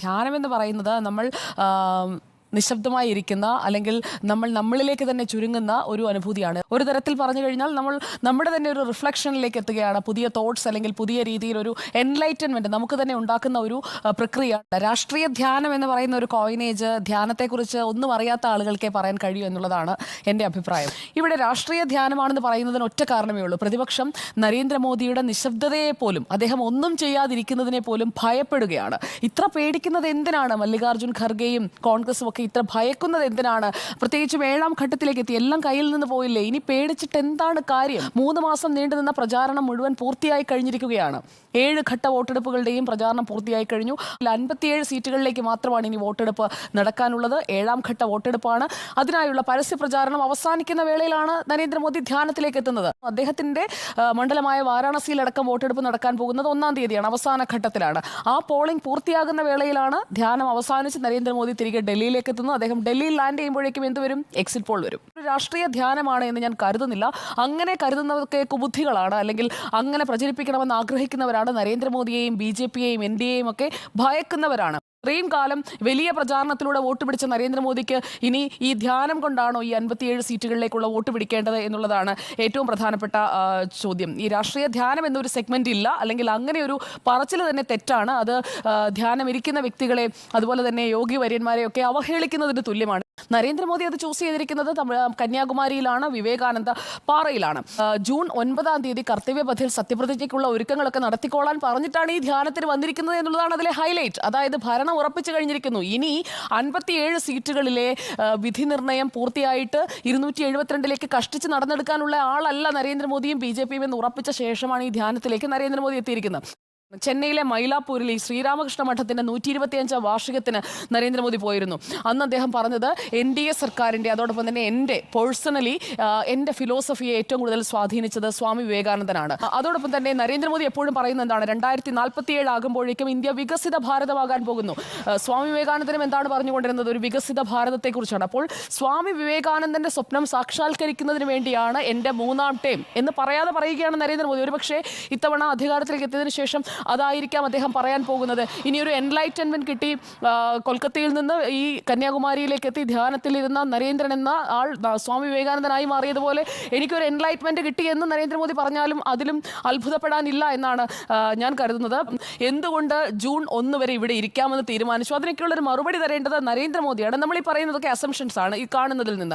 ധ്യാനം എന്ന് പറയുന്നത് നമ്മൾ ആ, നിശബ്ദമായി ഇരിക്കുന്ന അല്ലെങ്കിൽ നമ്മൾ നമ്മളിലേക്ക് തന്നെ ചുരുങ്ങുന്ന ഒരു അനുഭൂതിയാണ്. ഒരു തരത്തിൽ പറഞ്ഞു കഴിഞ്ഞാൽ നമ്മൾ നമ്മുടെ തന്നെ ഒരു റിഫ്ലക്ഷനിലേക്ക് എത്തുകയാണ്. പുതിയ തോട്ട്സ് അല്ലെങ്കിൽ പുതിയ രീതിയിൽ ഒരു എൻലൈറ്റൻമെന്റ് നമുക്ക് തന്നെ ഉണ്ടാക്കുന്ന ഒരു പ്രക്രിയ രാഷ്ട്രീയ ധ്യാനം എന്ന് പറയുന്ന ഒരു കോയിനേജ് ധ്യാനത്തെക്കുറിച്ച് ഒന്നും അറിയാത്ത ആളുകൾക്കേ പറയാൻ കഴിയൂ എന്നുള്ളതാണ് എന്റെ അഭിപ്രായം. ഇവിടെ രാഷ്ട്രീയ ധ്യാനമാണെന്ന് പറയുന്നതിന് ഒറ്റ കാരണമേ ഉള്ളൂ. പ്രതിപക്ഷം നരേന്ദ്രമോദിയുടെ നിശബ്ദതയെ പോലും അദ്ദേഹം ഒന്നും ചെയ്യാതിരിക്കുന്നതിനെ പോലും ഭയപ്പെടുകയാണ്. ഇത്ര പേടിക്കുന്നത് എന്തിനാണ്? മല്ലികാർജുൻ ഖർഗെയും കോൺഗ്രസും ഒക്കെ ഇത്ര ഭയക്കുന്നത് എന്തിനാണ്? പ്രത്യേകിച്ചും ഏഴാം ഘട്ടത്തിലേക്ക് എത്തി. എല്ലാം കയ്യിൽ നിന്ന് പോയില്ലേ? ഇനി പേടിച്ചിട്ട് എന്താണ് കാര്യം? മൂന്ന് മാസം നീണ്ടുനിന്ന പ്രചാരണം മുഴുവൻ പൂർത്തിയായി കഴിഞ്ഞിരിക്കുകയാണ്. ഏഴ് ഘട്ട വോട്ടെടുപ്പുകളുടെയും പ്രചാരണം പൂർത്തിയായി കഴിഞ്ഞു. അൻപത്തിയേഴ് സീറ്റുകളിലേക്ക് മാത്രമാണ് ഇനി വോട്ടെടുപ്പ് നടക്കാനുള്ളത്. ഏഴാം ഘട്ട വോട്ടെടുപ്പാണ്. അതിനായുള്ള പരസ്യ പ്രചാരണം അവസാനിക്കുന്ന വേളയിലാണ് നരേന്ദ്രമോദി ധ്യാനത്തിലേക്ക് എത്തുന്നത്. അദ്ദേഹത്തിന്റെ മണ്ഡലമായ വാരാണസിയിലടക്കം വോട്ടെടുപ്പ് നടക്കാൻ പോകുന്നത് ഒന്നാം തീയതിയാണ് അവസാന ഘട്ടത്തിലാണ്. ആ പോളിംഗ് പൂർത്തിയാകുന്ന വേളയിലാണ് ധ്യാനം അവസാനിച്ച് നരേന്ദ്രമോദി തിരികെ ഡൽഹിയിലേക്ക് എത്തുന്നത് അദ്ദേഹം ഡൽഹിയിൽ ലാൻഡ് ചെയ്യുമ്പോഴേക്കും എന്ത് വരും? എക്സിറ്റ് പോൾ വരും. ഒരു രാഷ്ട്രീയ ധ്യാനമാണ് എന്ന് ഞാൻ കരുതുന്നില്ല. അങ്ങനെ കരുതുന്നവർക്ക് കുബുദ്ധികളാണ് അല്ലെങ്കിൽ അങ്ങനെ പ്രചരിപ്പിക്കണമെന്ന് ആഗ്രഹിക്കുന്നവരാണ് നരേന്ദ്രമോദിയെയും ബി ജെ പിയെയും എൻ ഡി എയും ഒക്കെ ഭയക്കുന്നവരാണ്. ഇത്രയും കാലം വലിയ പ്രചാരണത്തിലൂടെ വോട്ട് പിടിച്ച നരേന്ദ്രമോദിക്ക് ഇനി ഈ ധ്യാനം കൊണ്ടാണോ ഈ അൻപത്തിയേഴ് സീറ്റുകളിലേക്കുള്ള വോട്ട് പിടിക്കേണ്ടത് എന്നുള്ളതാണ് ഏറ്റവും പ്രധാനപ്പെട്ട ചോദ്യം. ഈ രാഷ്ട്രീയ ധ്യാനം എന്നൊരു സെഗ്മെന്റ് ഇല്ല അല്ലെങ്കിൽ അങ്ങനെ ഒരു പറച്ചിൽ തന്നെ തെറ്റാണ്. അത് ധ്യാനം ഇരിക്കുന്ന വ്യക്തികളെ അതുപോലെ തന്നെ യോഗി വര്യന്മാരെയൊക്കെ അവഹേളിക്കുന്നതിന് തുല്യമാണ്. നരേന്ദ്രമോദി അത് ചൂസ് ചെയ്തിരിക്കുന്നത് കന്യാകുമാരിയിലാണ് വിവേകാനന്ദ പാറയിലാണ്. ജൂൺ ഒൻപതാം തീയതി കർത്തവ്യപഥയിൽ സത്യപ്രതിജ്ഞയ്ക്കുള്ള ഒരുക്കങ്ങളൊക്കെ നടത്തിക്കോളാൻ പറഞ്ഞിട്ടാണ് ഈ ധ്യാനത്തിന് വന്നിരിക്കുന്നത് എന്നുള്ളതാണ് അതിലെ ഹൈലൈറ്റ് അതായത് ഭരണം ഉറപ്പിച്ചു കഴിഞ്ഞിരിക്കുന്നു. ഇനി അൻപത്തിയേഴ് സീറ്റുകളിലെ വിധി നിർണയം പൂർത്തിയായിട്ട് ഇരുന്നൂറ്റി എഴുപത്തിരണ്ടിലേക്ക് കഷ്ടിച്ച് നടന്നെടുക്കാനുള്ള ആളല്ല നരേന്ദ്രമോദിയും ബി ജെ പിയും എന്ന് ഉറപ്പിച്ച ശേഷമാണ് ഈ ധ്യാനത്തിലേക്ക് നരേന്ദ്രമോദി എത്തിയിരിക്കുന്നത്. ചെന്നൈയിലെ മൈലാപ്പൂരിൽ ഈ ശ്രീരാമകൃഷ്ണ മഠത്തിന്റെ നൂറ്റി ഇരുപത്തിയഞ്ചാം വാർഷികത്തിന് നരേന്ദ്രമോദി പോയിരുന്നു. അന്ന് അദ്ദേഹം പറഞ്ഞത് എൻ ഡി എ സർക്കാരിന്റെ അതോടൊപ്പം തന്നെ എന്റെ പേഴ്സണലി എന്റെ ഫിലോസഫിയെ ഏറ്റവും കൂടുതൽ സ്വാധീനിച്ചത് സ്വാമി വിവേകാനന്ദനാണ്. അതോടൊപ്പം തന്നെ നരേന്ദ്രമോദി എപ്പോഴും പറയുന്നത് എന്താണ്? രണ്ടായിരത്തി നാൽപ്പത്തി ഏഴ് ആകുമ്പോഴേക്കും ഇന്ത്യ വികസിത ഭാരതമാകാൻ പോകുന്നു. സ്വാമി വിവേകാനന്ദനും എന്താണ് പറഞ്ഞുകൊണ്ടിരുന്നത്? ഒരു വികസിത ഭാരതത്തെക്കുറിച്ചാണ്. അപ്പോൾ സ്വാമി വിവേകാനന്ദന്റെ സ്വപ്നം സാക്ഷാത്കരിക്കുന്നതിന് വേണ്ടിയാണ് എന്റെ മൂന്നാം ടേം എന്ന് പറയാതെ പറയുകയാണ് നരേന്ദ്രമോദി. ഒരുപക്ഷെ ഇത്തവണ അധികാരത്തിലേക്ക് എത്തിയതിനു ശേഷം അതായിരിക്കാം അദ്ദേഹം പറയാൻ പോകുന്നത്. ഇനിയൊരു എൻലൈറ്റൻമെന്റ് കിട്ടി. കൊൽക്കത്തയിൽ നിന്ന് ഈ കന്യാകുമാരിയിലേക്ക് എത്തി. ധ്യാനത്തിലിരുന്ന നരേന്ദ്രൻ എന്ന ആൾ സ്വാമി വിവേകാനന്ദനായി മാറിയതുപോലെ എനിക്കൊരു എൻലൈറ്റ്മെന്റ് കിട്ടി എന്ന് നരേന്ദ്രമോദി പറഞ്ഞാലും അതിലും അത്ഭുതപ്പെടാനില്ല എന്നാണ് ഞാൻ കരുതുന്നത്. എന്തുകൊണ്ട് ജൂൺ ഒന്ന് വരെ ഇവിടെ ഇരിക്കാമെന്ന് തീരുമാനിച്ചു? അതിനൊക്കെയുള്ളൊരു മറുപടി തരേണ്ടത് നരേന്ദ്രമോദിയാണ് നമ്മൾ ഈ പറയുന്നതൊക്കെ അസംഷൻസ് ആണ് ഈ കാണുന്നതിൽ നിന്ന്.